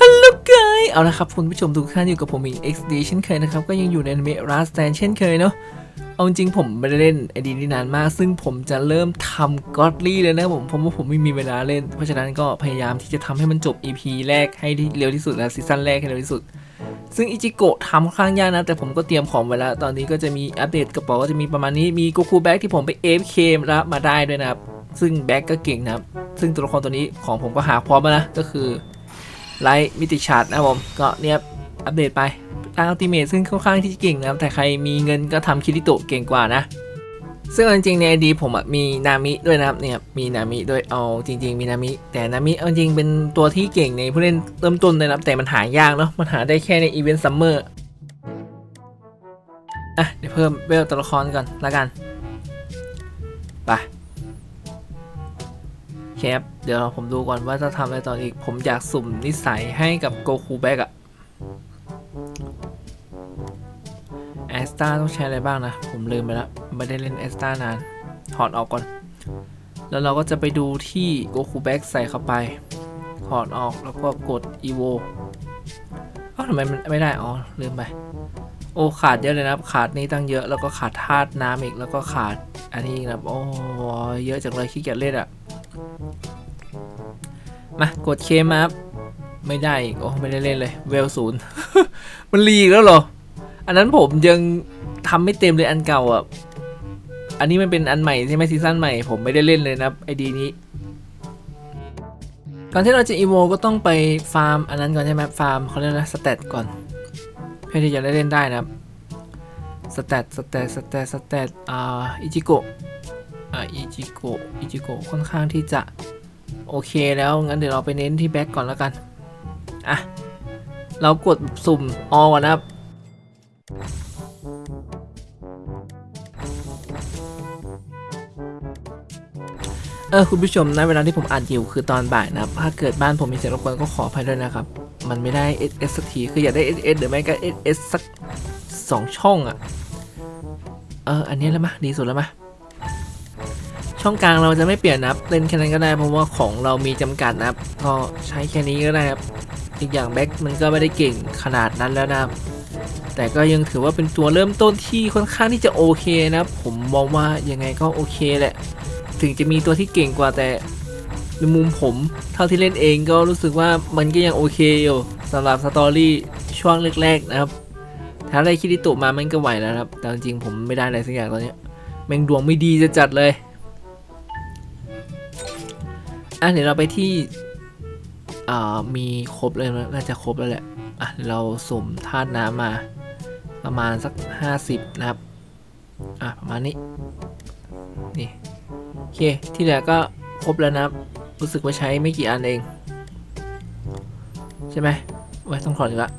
ฮัลโหลไกเอาละครับคุณผู้ชมทุกท่านอยู่กับผมอีก XD เช่นเคยนะครับ ก็ยังอยู่ในเมราสแตนเช่นเคยเนาะเอาจริงผมไม่ได้เล่นไอดีนี่นานมาก ซึ่งผมจะเริ่มทำก็อดลี่เลยนะผมผมว่าผมไม่มีเวลาเล่น เพราะฉะนั้นก็พยายามที่จะทำให้มันจบ EP แรกให้เร็วที่สุดและซีซั่นแรกให้เร็วที่สุด ซึ่งอิจิโกะทำค่อนข้างยากนะ แต่ผมก็เตรียมของไว้แล้ว ตอนนี้ก็จะมีอัปเดตกระเป๋าก็จะมีประมาณนี้มีโกคูแบ็กที่ผมไป AFK รับมาได้ด้วยนะครับซึ่งแบ็กก็เก่งนะครับซึ่งตัวละครตัวนี้ของผมก็หาพร้อมมานะก็คือ ไลท์มิติชาร์ดนะผมก็เนี่ยอัปเดตไปตามอัลติเมทซึ่งค่อนข้างที่จะเก่งนะครับ แต่ใครมีเงินก็ทำคิริโตะเก่งกว่านะ ซึ่งจริงๆในไอดีผมมีนามิด้วยนะครับเนี่ยมีนามิด้วยเอาจริง ๆ มีนามิแต่นามิเอาจริงเป็นตัวที่เก่งในผู้เล่นเริ่มต้นเลยนะครับแต่มันหายากเนาะมันหาได้แค่ในอีเวนต์ซัมเมอร์อะเดี๋ยวเพิ่มเวลตัวละครก่อนละกันไปโอเคครับ เดี๋ยวผมดูก่อนว่าจะทำอะไรต่ออีก ผมอยากสุ่มนิสัยให้กับโกคูแบ็กอะแอสตาต้องใช้อะไรบ้างนะ ผมลืมไปแล้วไม่ได้เล่นแอสตานานถอดออกก่อน แล้วเราก็จะไปดูที่โกคูแบ็กใส่เข้าไปถอดออกแล้วก็กด evo เอ้าทำไมมันไม่ได้อ๋อลืมไปโอ้ขาดเยอะเลยนะครับ ขาดนี่ตั้งเยอะแล้วก็ขาดธาตุน้ำอีกแล้วก็ขาดอันนี้อีกนะโอ้เยอะจังเลยขี้เกียจเล่นอะ มากดเคมาครับไม่ได้อีกโอ้ไม่ได้เล่นเลยเวลศูนย์มันรีอีกแล้วเหรอ อันนั้นผมยังทำไม่เต็มเลยอันเก่าอะ อันนี้มันเป็นอันใหม่ใช่ไหมซีซั่นใหม่ผมไม่ได้เล่นเลยนะไอดีนี้ก่อนที่เราจะอีโวก็ต้องไปฟาร์มอันนั้นก่อนใช่ไหมฟาร์มเขาเรียกนะสเตตก่อน เพื่อที่จะได้เล่นได้นะครับสเตตสเตตสเตตสเตตอ่าอิจิโกะอ่าอิจิโกะอิจิโกะค่อนข้างที่จะ โอเคแล้วงั้นเดี๋ยวเราไปเน้นที่แบ็กก่อนแล้วกัน อะ เรากดสุ่มออก่อนนะครับ เออคุณผู้ชมณเวลาที่ผมอัดอยู่คือตอนบ่ายนะครับถ้าเกิดบ้านผมมีเสียงรบกวนก็ขออภัยด้วยนะครับ มันไม่ได้ SS สักทีคืออยากได้ SS หรือไม่ก็ SS สักสองช่องอะ่ะ เอออันนี้แล้วมะดีสุดแล้วมะ ช่องกลางเราจะไม่เปลี่ยนนะครับเล่นแค่นั้นก็ได้เพราะว่าของเรามีจำกัดนะครับก็ใช้แค่นี้ก็ได้ครับอีกอย่างแบ็คมันก็ไม่ได้เก่งขนาดนั้นแล้วนะครับแต่ก็ยังถือว่าเป็นตัวเริ่มต้นที่ค่อนข้างที่จะโอเคนะครับผมมองว่ายังไงก็โอเคแหละ ถึงจะมีตัวที่เก่งกว่าแต่ในมุมผมเท่าที่เล่นเองก็รู้สึกว่ามันก็ยังโอเคอยู่สำหรับสตอรี่ช่วงแรกๆนะครับ ถ้าได้คิริโตะมามันก็ไหวแล้วครับ แต่จริงผมไม่ได้อะไรสักอย่างตอนนี้แม่งดวงไม่ดีจะจัดเลย อะเดี๋ยวเราไปที่อ่ามีครบเลยน่าจะครบแล้วแหละอะเราสุ่มธาตุน้ำมา ประมาณสัก 50 นะครับ อะประมาณนี้ นี่โอเคที่เหลือก็ครบแล้วนะครับ รู้สึกว่าใช้ไม่กี่อันเอง ใช่ไหมไว้ต้องถอดอีกละ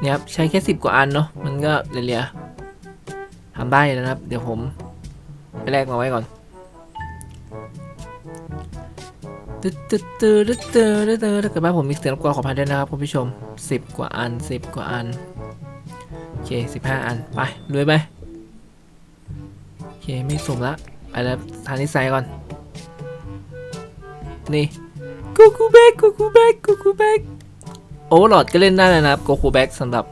เนี่ยครับใช้แค่สิบกว่าอันเนาะมันก็เหลือๆทำได้แล้วนะครับ เดี๋ยวผมไปแลกมาไว้ก่อน ตึ๊ดตึ๊ดตึ๊ดตึ๊ดตึ๊ดตึ๊ดถ้าเกิดว่าผมมีเสียงรบกวนขออภัยด้วยนะครับคุณผู้ชมสิบกว่าอันสิบกว่าอัน โอเคสิบห้าอัน ไปรวยไปโอเค ไม่สุ่มละไปแล้วทานนิสัยก่อน นี่กูกูแบกกูกูแบกกูกูแบกโอเวอร์ลอดก็เล่นได้เลยนะครับกูกูแบกสำหรับ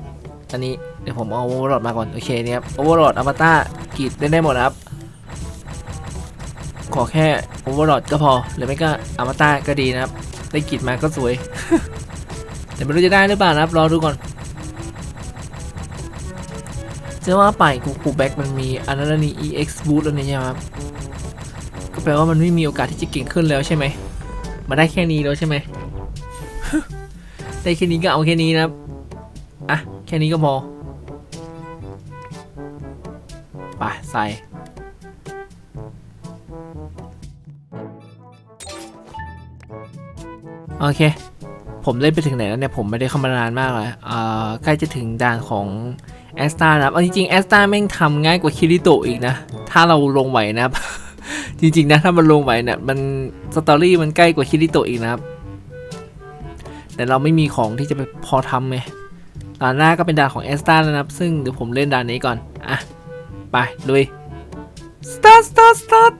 อันนี้เดี๋ยวผมเอาโอเวอร์ลอดมาก่อน โอเคเนี่ยครับโอเวอร์ลอดอมตะกีดเล่นได้หมดนะครับ ขอแค่โอเวอร์ลอดก็พอ หรือไม่ก็อมตะก็ดีนะครับ ได้กีดมาก็สวย แต่ไม่รู้จะได้หรือเปล่านะครับ รอดูก่อนเชื่อว่าไปกูกูแบ็กมันมีอันนั้นนี่ EX Boost แล้วนี่ใช่ไหมครับ ก็แปลว่ามันไม่มีโอกาสที่จะเก่งขึ้นแล้วใช่ไหมมาได้แค่นี้แล้วใช่ไหมได้แค่นี้ก็เอาแค่นี้นะครับ อะ แค่นี้ก็พอ ไปใส่ โอเค ผมเล่นไปถึงไหนแล้วเนี่ย ผมไม่ได้เข้ามานานมากเลยอ่าใกล้จะถึงด่านของแอสตานะครับเอาจริงๆแอสตาแม่งทำง่ายกว่าคิริโตอีกนะ ถ้าเราลงไหวนะครับ จริงๆนะถ้ามันลงไหวเนี่ยมันสตอรี่มันใกล้กว่าคิริโตอีกนะครับ แต่เราไม่มีของที่จะไปพอทำไงด่านหน้าก็เป็นด่านของแอสตาแล้วนะครับ ซึ่งเดี๋ยวผมเล่นด่านนี้ก่อน อะ ไปลุย start start start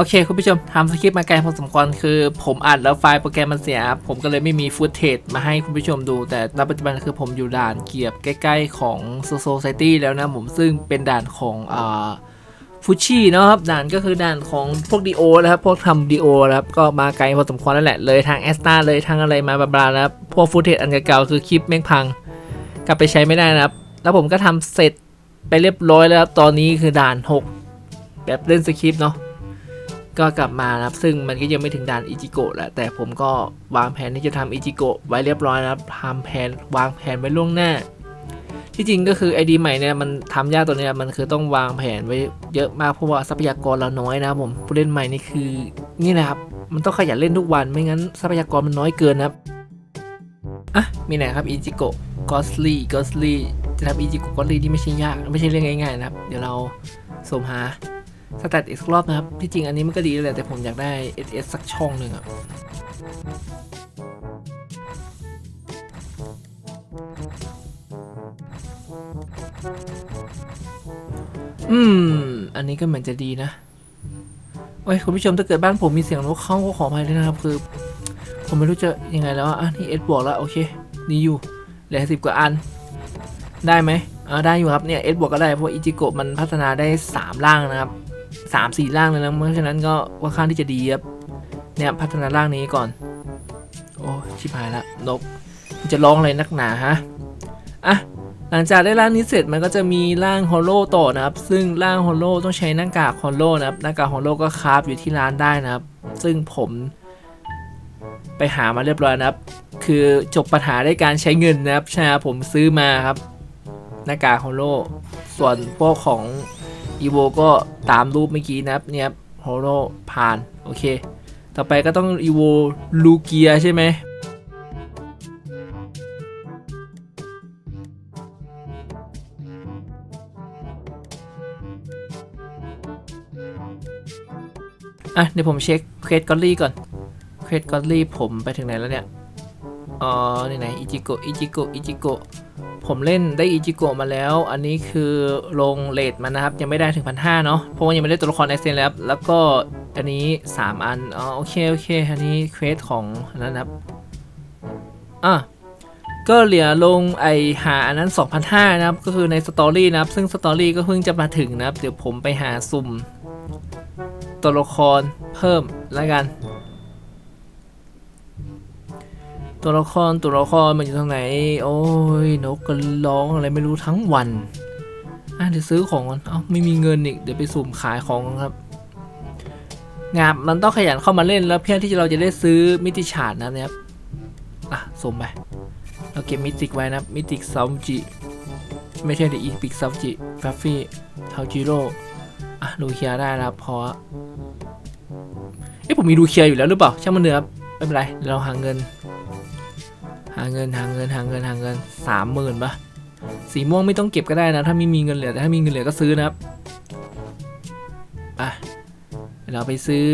โอเค คุณผู้ชมทำสคริปต์มาไกลพอสมควรคือ ผมอัดแล้วไฟล์โปรแกรมมันเสีย ผมก็เลยไม่มีฟุตเทจมาให้คุณผู้ชมดู แต่ณปัจจุบันคือผมอยู่ด่านเกียบใกล้ ๆ ของโซโซไซตี้แล้วนะผมซึ่งเป็นด่านของอ่าฟูชี่เนาะครับด่านก็คือด่านของพวกดีโอนะครับพวกทำดีโอนะครับก็มาไกลพอสมควรแล้วแหละเลยทางแอสตาเลยทางอะไรมาบลาๆนะครับพวกฟุตเทจอันเก่าๆคือคลิปแม่งพัง กลับไปใช้ไม่ได้นะครับ แล้วผมก็ทำเสร็จไปเรียบร้อยแล้วตอนนี้คือด่าน 6 แบบเล่นสคริปต์เนาะ ก็กลับมานะครับ ซึ่งมันก็ยังไม่ถึงด่านอิจิโกะแหละแต่ผมก็วางแผนที่จะทำอิจิโกะไว้เรียบร้อยนะครับทำแผนวางแผนไว้ล่วงหน้า ที่จริงก็คือไอดีใหม่เนี่ยมันทำยากตัวเนี้ยมันคือต้องวางแผนไว้เยอะมากเพราะว่าทรัพยากรเราน้อยนะผมผู้เล่นใหม่นี่คือนี่แหละครับมันต้องขยันเล่นทุกวันไม่งั้นทรัพยากรมันน้อยเกินนะครับอะมีไหนครับอิจิโกะกอสลี่กอสลี่จะทำอิจิโกะกอสลี่ที่ไม่ใช่ยากไม่ใช่เรื่องง่ายๆนะครับ เดี๋ยวเราสมหา สแตทอีกรอบนะครับ ที่จริงอันนี้มันก็ดีแล้วแหละแต่ผมอยากได้ SS สักช่องหนึ่งอะอืม อันนี้ก็เหมือนจะดีนะโอ้ยคุณผู้ชมถ้าเกิดบ้านผมมีเสียงนกเข้าก็ขออภัยด้วยนะครับ คือ ผมไม่รู้จะยังไงแล้วอะอะนี่เอสบวกแล้ว โอเค ดีอยู่เหลือสิบกว่าอัน ได้ไหมอ่าได้อยู่ครับเนี่ยเอสบวกก็ได้เพราะอิจิโกะมันพัฒนาได้3ร่างนะครับ สามสี่ร่างเลยนะเพราะฉะนั้นก็ว่าข้างที่จะดีครับเนี่ยพัฒนาร่างนี้ก่อน โอ้ชิบหายละนกจะร้องอะไรนักหนาฮะอะหลังจากได้ร่างนี้เสร็จมันก็จะมีร่างฮอลโลต่อนะครับ ซึ่งร่างฮอลโลต้องใช้หน้ากากฮอลโลนะครับหน้ากากฮอลโลก็คราฟอยู่ที่ร้านได้นะครับ ซึ่งผมไปหามาเรียบร้อยนะครับ คือจบปัญหาด้วยการใช้เงินนะครับใช่ผมซื้อมาครับ หน้ากากฮอลโลส่วนพวกของ อีโวก็ตามรูปเมื่อกี้นะครับเนี่ยโฮโลผ่าน โอเค ต่อไปก็ต้องอีโวลูเกียใช่ไหมอะเดี๋ยวผมเช็คเควสกอลลี่ก่อนเควสกอลลี่ผมไปถึงไหนแล้วเนี่ย อ๋อไหนๆอิจิโกะอิจิโกะอิจิโกะ ผมเล่นได้อิจิโกะมาแล้ว อันนี้คือลงเลทมันนะครับ ยังไม่ได้ถึงพันห้าเนาะเพราะว่ายังไม่ได้ตัวละครไอเซนแล้วครับแล้วก็อันนี้ 3 อันอ๋อโอเคโอเคอันนี้เควสของอันนั้นครับอะก็เหลือลงไอหาอันนั้น 2,500นะครับ ก็คือในสตอรี่นะครับ ซึ่งสตอรี่ก็เพิ่งจะมาถึงนะครับ เดี๋ยวผมไปหาสุ่มตัวละครเพิ่มแล้วกัน ตัวละครตัวละครมันอยู่ตรงไหน โอ้ยนกก็ร้องอะไรไม่รู้ทั้งวันอะเดี๋ยวซื้อของก่อนเอ้าไม่มีเงินอีกเดี๋ยวไปสุ่มขายของครับงานมันต้องขยันเข้ามาเล่นแล้วเพื่อที่เราจะได้ซื้อมิติฉาดนะนะครับอะสุ่มไปเราเก็บมิติไว้นะมิติซาวจิไม่ใช่เดอีพิกซาวจิฟฟฟี่ทาจิโร่อะดูเคียร์ได้แล้วพอเอ้ผมมีดูเคียร์อยู่แล้วหรือเปล่าช่างมันเถอครับไม่เป็นไรเราหาเงิน เงินหาเงินหาเงินหาเงินสามหมื่นปะสีม่วงไม่ต้องเก็บก็ได้นะ ถ้าไม่มีเงินเหลือแต่ถ้ามีเงินเหลือก็ซื้อนะครับอะเราไปซื้อ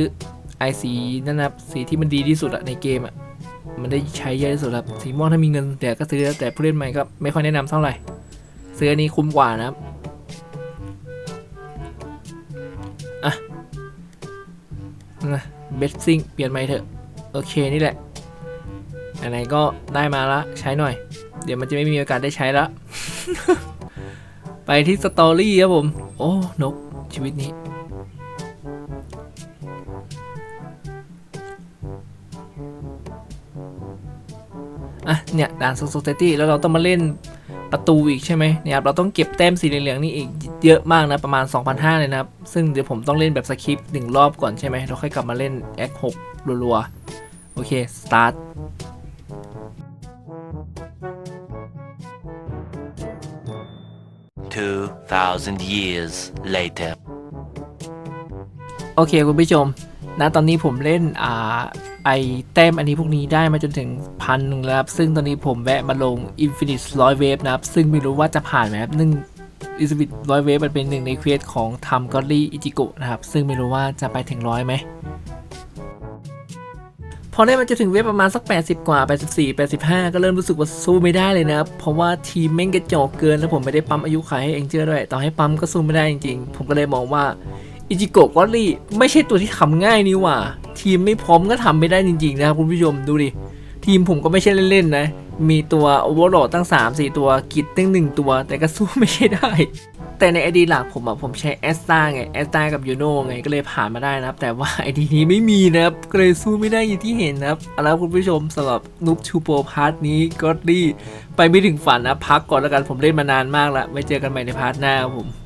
ไอสีนั่นนะสีที่มันดีที่สุดอะในเกมอะมันได้ใช้เยอะที่สุดครับสีม่วงถ้ามีเงินแต่ก็ซื้อแต่ผู้เล่นใหม่ก็ไม่ค่อยแนะนำเท่าไหร่ซื้ออันนี้คุ้มกว่านะครับอะนะเบสซิ่งเปลี่ยนใหม่เถอะ โอเคนี่แหละ ไหนๆก็ได้มาละใช้หน่อย เดี๋ยวมันจะไม่มีโอกาสได้ใช้ละ ไปที่สตอรี่ครับผม โอ้นกชีวิตนี้ อะ เนี่ยด่านโซเซตี้แล้วเราต้องมาเล่นประตูอีกใช่ไหมเนี่ยครับเราต้องเก็บแต้มสีเหลืองๆนี่อีกเยอะมากนะ ประมาณ 2,500 เลยนะครับ ซึ่งเดี๋ยวผมต้องเล่นแบบสคริปต์หนึ่งรอบก่อนใช่ไหมเราค่อยกลับมาเล่นแอค6รัวๆ โอเค สตาร์ท 2,000 years later. โอเคคุณผู้ชมณตอนนี้ผมเล่นอ่าไอแต้มอันนี้พวกนี้ได้มาจนถึงพันหนึ่งแล้วครับ ซึ่งตอนนี้ผมแวะมาลง Infinite 100 Wave นะครับ ซึ่งไม่รู้ว่าจะผ่านไหมครับนึ่ง Infinite 100 Wave มันเป็นหนึ่งในเควสของทำกอรี่อิจิโกะนะครับ ซึ่งไม่รู้ว่าจะไปถึงร้อยไหม พอได้มันจะถึงเวฟประมาณสัก 80 กว่า 84 85 ก็เริ่มรู้สึกว่าสู้ไม่ได้เลยนะ เพราะว่าทีมแม่งกระจอกเกินแล้วผมไม่ได้ปั๊มอายุขายให้เองเจอร์ด้วย ต่อให้ปั๊มก็สู้ไม่ได้จริงๆ ผมก็เลยมองว่าอิจิโกะก็รี่ไม่ใช่ตัวที่ทำง่ายนี่หว่า ทีมไม่พร้อมก็ทำไม่ได้จริงๆนะครับคุณผู้ชมดูดิ ทีมผมก็ไม่ใช่เล่นๆนะ มีตัวโอเวอร์โหลดตั้ง 3 4 ตัวกิดตั้งหนึ่งตัว แต่ก็สู้ไม่ใช่ได้ แต่ในไอดีหลักผมอะผมใช้แอสตาไงแอสตากับยูโนไงก็เลยผ่านมาได้นะครับ แต่ว่าไอดีนี้ไม่มีนะครับก็เลยสู้ไม่ได้อย่างที่เห็นนะครับเอาละครับคุณผู้ชมสำหรับนุบชูโปพาร์ทนี้ก็ดีไปไม่ถึงฝันนะพักก่อนแล้วกันผมเล่นมานานมากแล้วไว้เจอกันใหม่ในพาร์ทหน้าครับผม